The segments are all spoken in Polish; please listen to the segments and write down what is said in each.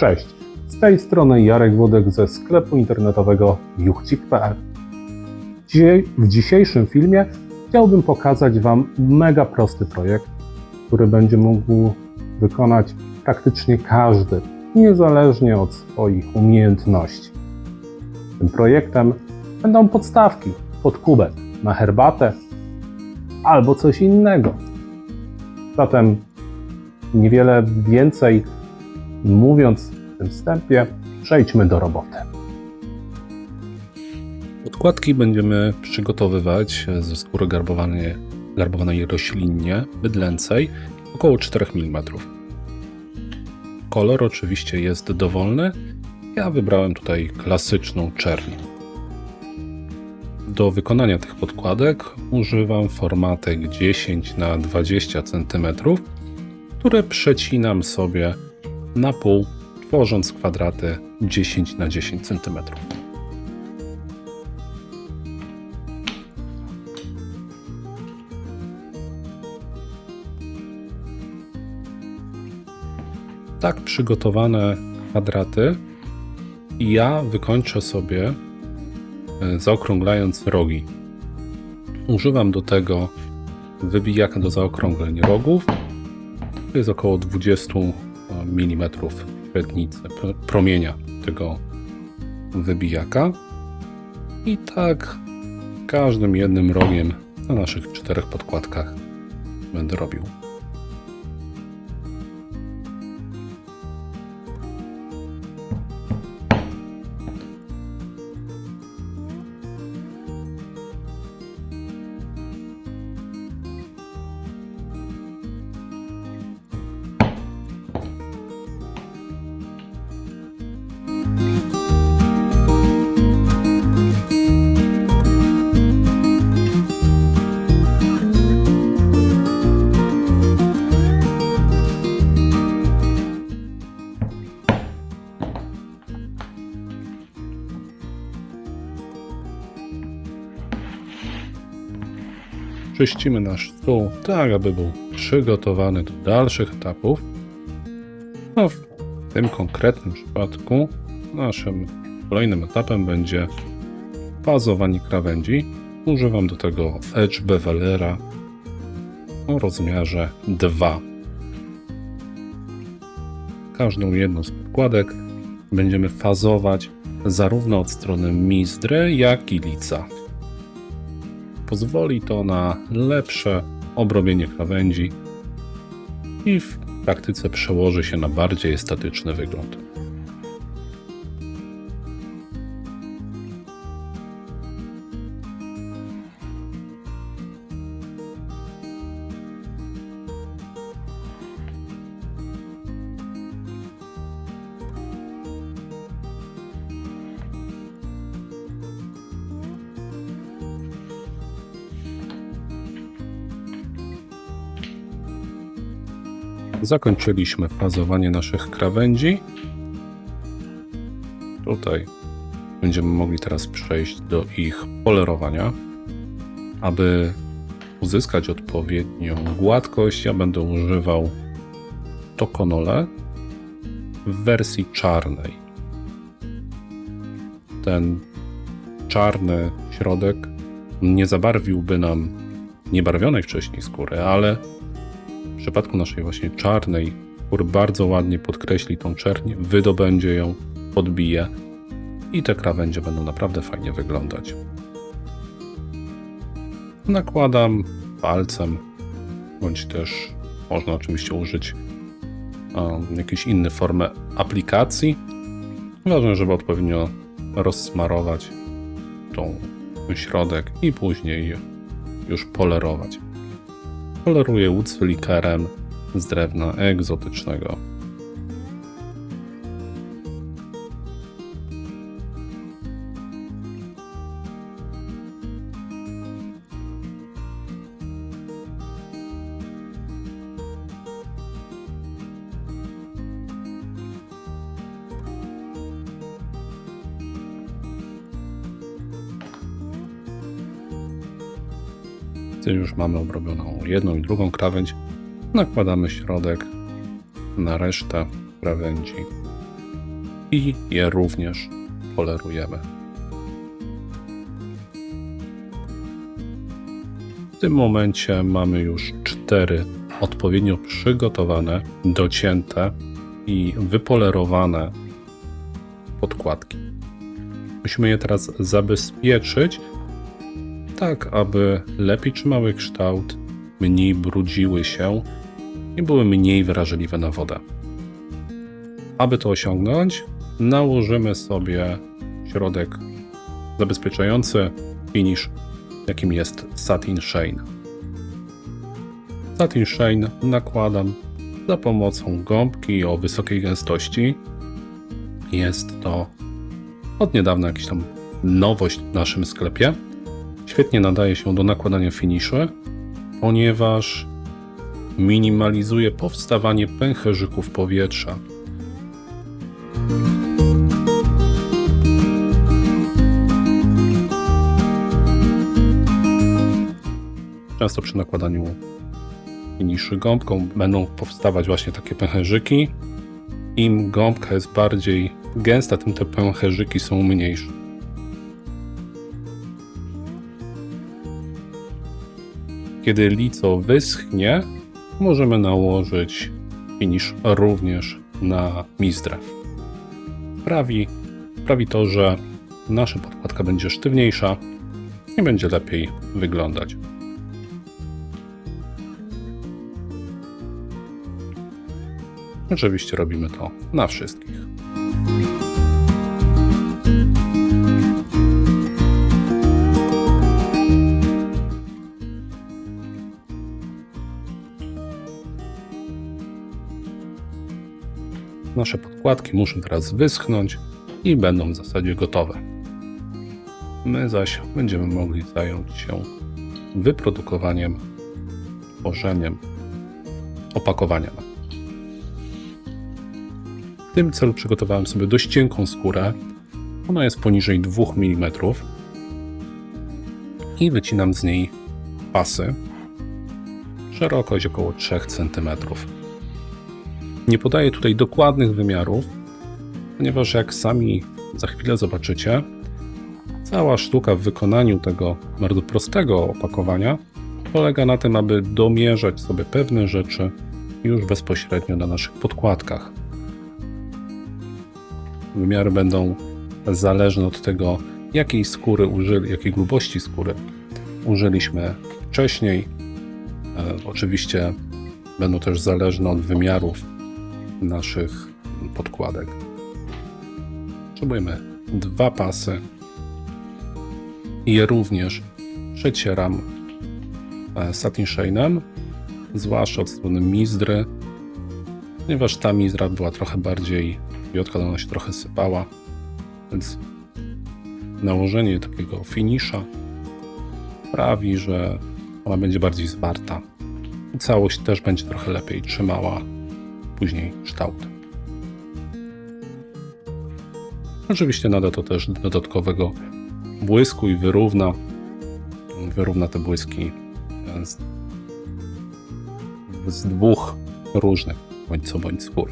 Cześć, z tej strony Jarek Wódek ze sklepu internetowego juchcik.pl. W dzisiejszym filmie chciałbym pokazać Wam mega prosty projekt, który będzie mógł wykonać praktycznie każdy, niezależnie od swoich umiejętności. Tym projektem będą podstawki pod kubek na herbatę albo coś innego. Zatem niewiele więcej mówiąc w tym wstępie, przejdźmy do roboty. Podkładki będziemy przygotowywać ze skóry garbowanej, garbowanej roślinnie, bydlęcej, około 4 mm. Kolor oczywiście jest dowolny. Ja wybrałem tutaj klasyczną czerń. Do wykonania tych podkładek używam formatek 10 na 20 cm, które przecinam sobie na pół, tworząc kwadraty 10 na 10 cm. Tak przygotowane kwadraty ja wykończę sobie e, zaokrąglając rogi. Używam do tego wybijaka do zaokrągleń rogów. To jest około 20 mm średnicy pr- promienia tego wybijaka. I tak każdym jednym rogiem na naszych czterech podkładkach będę robił. Czyścimy nasz stół tak, aby był przygotowany do dalszych etapów. No, w tym konkretnym przypadku naszym kolejnym etapem będzie fazowanie krawędzi. Używam do tego Edge Bevelera o rozmiarze 2. Każdą jedną z podkładek będziemy fazować zarówno od strony mizdry, jak i lica. Pozwoli to na lepsze obrobienie krawędzi i w praktyce przełoży się na bardziej estetyczny wygląd. Zakończyliśmy fazowanie naszych krawędzi. Tutaj będziemy mogli teraz przejść do ich polerowania. Aby uzyskać odpowiednią gładkość, ja będę używał Tokonole w wersji czarnej. Ten czarny środek nie zabarwiłby nam niebarwionej wcześniej skóry, ale w przypadku naszej właśnie czarnej, który bardzo ładnie podkreśli tą czerń, wydobędzie ją, podbije i te krawędzie będą naprawdę fajnie wyglądać. Nakładam palcem, bądź też można oczywiście użyć um, jakiejś innej formy aplikacji. Ważne, żeby odpowiednio rozsmarować tą środek i później już polerować. Poleruję łód z likerem z drewna egzotycznego. Gdy już mamy obrobioną jedną i drugą krawędź, nakładamy środek na resztę krawędzi i je również polerujemy. W tym momencie mamy już cztery odpowiednio przygotowane, docięte i wypolerowane podkładki. Musimy je teraz zabezpieczyć, tak aby lepiej trzymały kształt, mniej brudziły się i były mniej wrażliwe na wodę. Aby to osiągnąć, nałożymy sobie środek zabezpieczający finish, jakim jest Satin Shine. Satin Shine nakładam za pomocą gąbki o wysokiej gęstości. Jest to od niedawna jakaś tam nowość w naszym sklepie. Świetnie nadaje się do nakładania finiszy, ponieważ minimalizuje powstawanie pęcherzyków powietrza. Często przy nakładaniu finiszy gąbką będą powstawać właśnie takie pęcherzyki. Im gąbka jest bardziej gęsta, tym te pęcherzyki są mniejsze. Kiedy lico wyschnie, możemy nałożyć finish również na mizdrę. Sprawi, sprawi to, że nasza podkładka będzie sztywniejsza i będzie lepiej wyglądać. Oczywiście robimy to na wszystkich. Nasze podkładki muszą teraz wyschnąć i będą w zasadzie gotowe. My zaś będziemy mogli zająć się wyprodukowaniem, tworzeniem opakowania. W tym celu przygotowałem sobie dość cienką skórę. Ona jest poniżej 2 mm. I wycinam z niej pasy. Szerokość około 3 cm. Nie podaję tutaj dokładnych wymiarów, ponieważ jak sami za chwilę zobaczycie, cała sztuka w wykonaniu tego bardzo prostego opakowania polega na tym, aby domierzać sobie pewne rzeczy już bezpośrednio na naszych podkładkach. Wymiary będą zależne od tego, jakiej skóry użyli, jakiej grubości skóry użyliśmy wcześniej. E, oczywiście będą też zależne od wymiarów naszych podkładek. Potrzebujemy dwa pasy je również przecieram e, satin shine'em, zwłaszcza od strony mizdry, ponieważ ta mizdra była trochę bardziej wiotka, ona się trochę sypała, więc nałożenie takiego finisza sprawi, że ona będzie bardziej zwarta. Całość też będzie trochę lepiej trzymała później kształt. Oczywiście nada to też dodatkowego błysku i wyrówna, wyrówna te błyski z, z dwóch różnych bądź co bądź skór.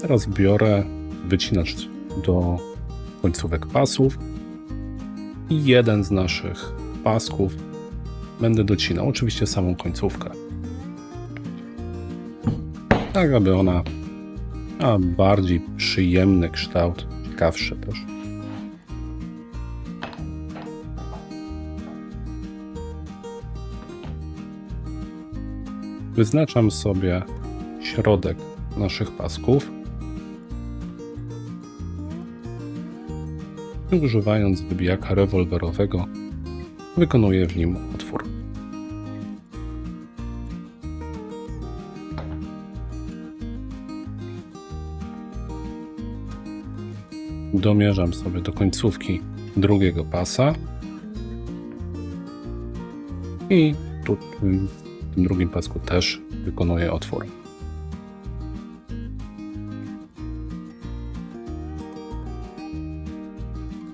Teraz biorę wycinacz do końcówek pasów i jeden z naszych pasków będę docinał, oczywiście samą końcówkę. Tak, aby ona miała bardziej przyjemny kształt, ciekawszy też. Wyznaczam sobie środek naszych pasków używając wybijaka rewolwerowego wykonuję w nim otwór. Domierzam sobie do końcówki drugiego pasa i tu w tym drugim pasku też wykonuję otwór.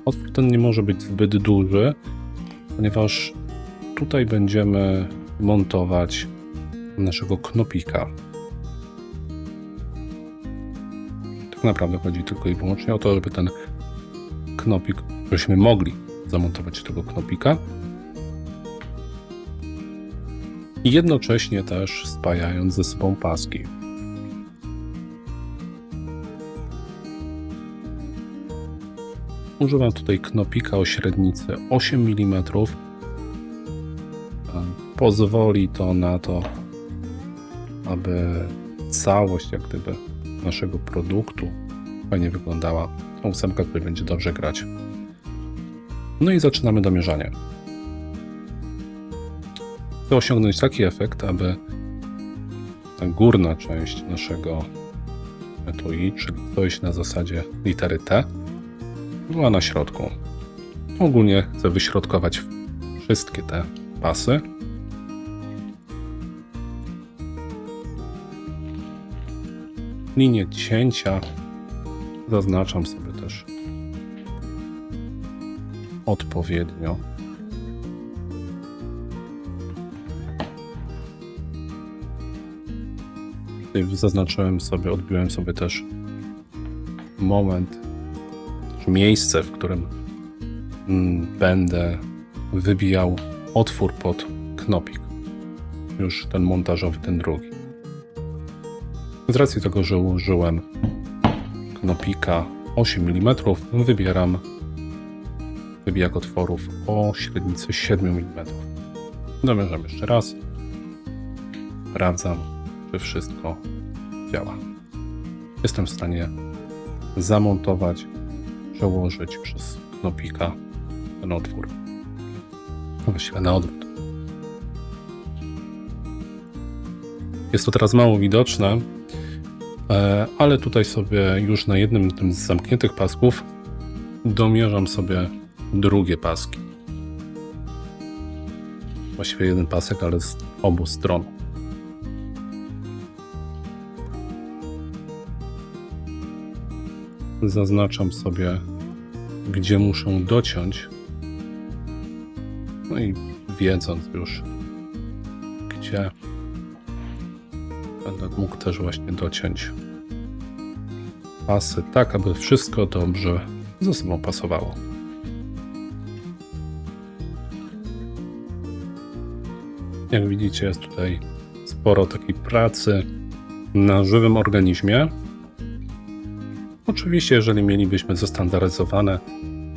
Otwór ten nie może być zbyt duży, ponieważ tutaj będziemy montować naszego knopika. Naprawdę chodzi tylko i wyłącznie o to, żeby ten knopik, żebyśmy mogli zamontować tego knopika. I jednocześnie też spajając ze sobą paski. Używam tutaj knopika o średnicy 8 mm. Pozwoli to na to, aby całość jak gdyby naszego produktu fajnie wyglądała. Tą ósemkę tutaj będzie dobrze grać. No i zaczynamy domierzanie. Chcę osiągnąć taki efekt, aby ta górna część naszego etui, czyli coś na zasadzie litery T, była na środku. Ogólnie chcę wyśrodkować wszystkie te pasy. Linię cięcia zaznaczam sobie też odpowiednio. Tutaj zaznaczyłem sobie, odbiłem sobie też moment, miejsce, w którym mm, będę wybijał otwór pod knopik. Już ten montażowy, ten drugi. Z racji tego, że użyłem knopika 8 mm, wybieram wybijak otworów o średnicy 7 mm. Domierzam jeszcze raz. Sprawdzam, czy wszystko działa. Jestem w stanie zamontować, przełożyć przez knopika ten otwór. Właściwie na odwrót. Jest to teraz mało widoczne, ale tutaj sobie już na jednym tym z zamkniętych pasków domierzam sobie drugie paski. Właściwie jeden pasek, ale z obu stron. Zaznaczam sobie, gdzie muszę dociąć. No i wiedząc już, gdzie będę mógł też właśnie dociąć pasy, tak aby wszystko dobrze ze sobą pasowało. Jak widzicie, jest tutaj sporo takiej pracy na żywym organizmie. Oczywiście, jeżeli mielibyśmy zestandaryzowane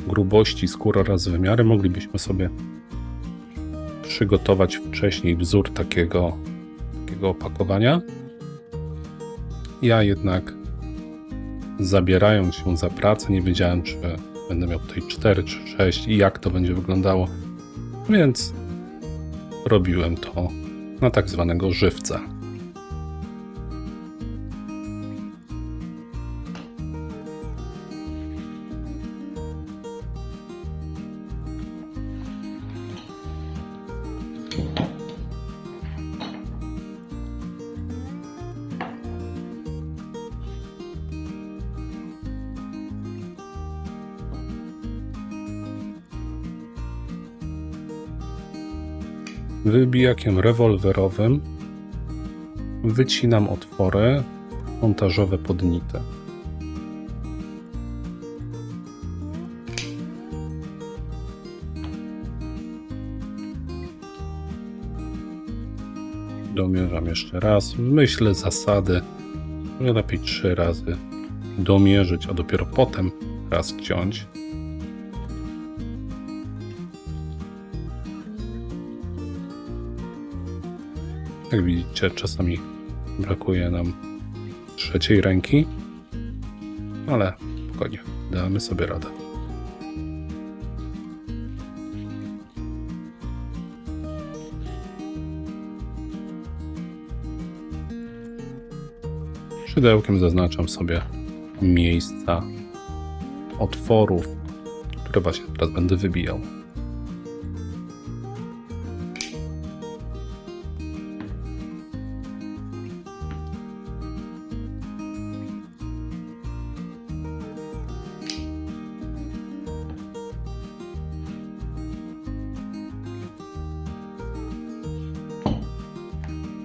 grubości skóry oraz wymiary, moglibyśmy sobie przygotować wcześniej wzór takiego, opakowania. Ja jednak zabierając się za pracę, nie wiedziałem, czy będę miał tutaj 4 czy 6 i jak to będzie wyglądało, więc robiłem to na tak zwanego żywca. Wybijakiem rewolwerowym wycinam otwory montażowe pod nitę. Domierzam jeszcze raz. W myśl zasady, że lepiej trzy razy domierzyć, a dopiero potem raz ciąć. Jak widzicie, czasami brakuje nam trzeciej ręki, ale spokojnie, damy sobie radę. Szydełkiem zaznaczam sobie miejsca otworów, które właśnie teraz będę wybijał.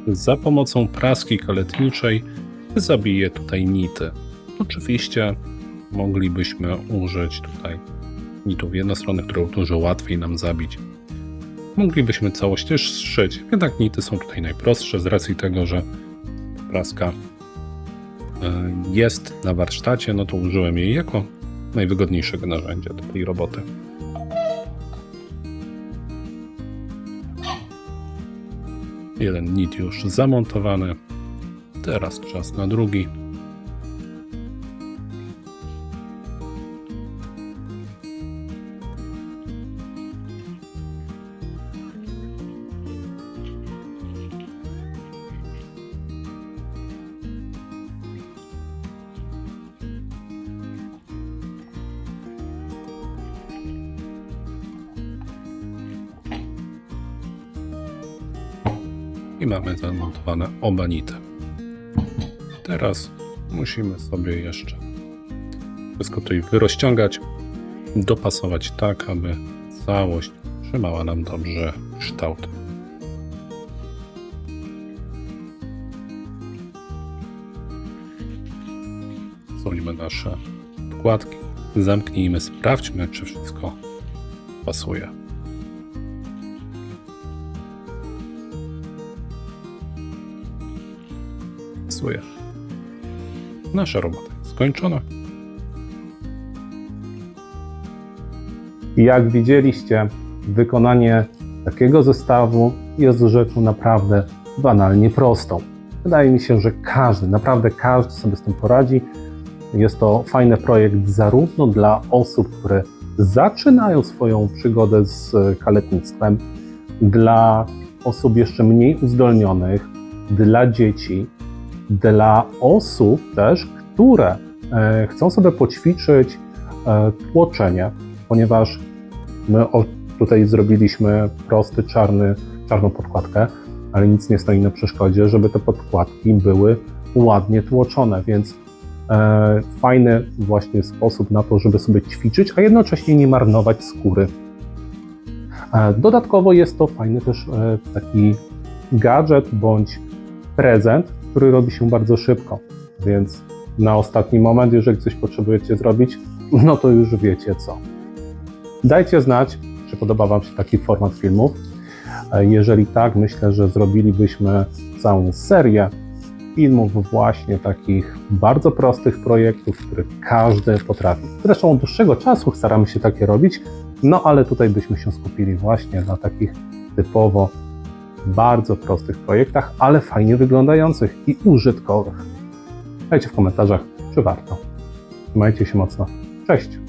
Za pomocą praski kaletniczej zabiję tutaj nity. Oczywiście moglibyśmy użyć tutaj nitów jednostronnych, które dużo łatwiej nam zabić. Moglibyśmy całość też zszyć, jednak nity są tutaj najprostsze z racji tego, że praska e, jest na warsztacie, no to użyłem jej jako najwygodniejszego narzędzia do tej roboty. Jeden nit już zamontowany. Teraz czas na drugi. Mamy zamontowane oba nity. Teraz musimy sobie jeszcze wszystko tutaj wyrozciągać, dopasować tak, aby całość trzymała nam dobrze kształt. Zrobimy nasze podkładki, zamknijmy, sprawdźmy, czy wszystko pasuje. Pasuje. Nasza robota skończona. Jak widzieliście, wykonanie takiego zestawu jest rzeczą naprawdę banalnie prostą. Wydaje mi się, że każdy, naprawdę każdy sobie z tym poradzi. Jest to fajny projekt zarówno dla osób, które zaczynają swoją przygodę z kaletnictwem, dla osób jeszcze mniej uzdolnionych, dla dzieci, dla osób też, które e, chcą sobie poćwiczyć e, tłoczenie, ponieważ my tutaj zrobiliśmy prosty, czarny, czarną podkładkę, ale nic nie stoi na przeszkodzie, żeby te podkładki były ładnie tłoczone, więc e, fajny właśnie sposób na to, żeby sobie ćwiczyć, a jednocześnie nie marnować skóry. Dodatkowo jest to fajny też taki gadżet bądź prezent, który robi się bardzo szybko, więc na ostatni moment, jeżeli coś potrzebujecie zrobić, no to już wiecie co. Dajcie znać, czy podoba Wam się taki format filmów. E, Jeżeli tak, myślę, że zrobilibyśmy całą serię filmów właśnie takich bardzo prostych projektów, które każdy potrafi. Zresztą od dłuższego czasu staramy się takie robić, no ale tutaj byśmy się skupili właśnie na takich typowo bardzo prostych projektach, ale fajnie wyglądających i użytkowych. Dajcie w komentarzach, czy warto. Trzymajcie się mocno. Cześć!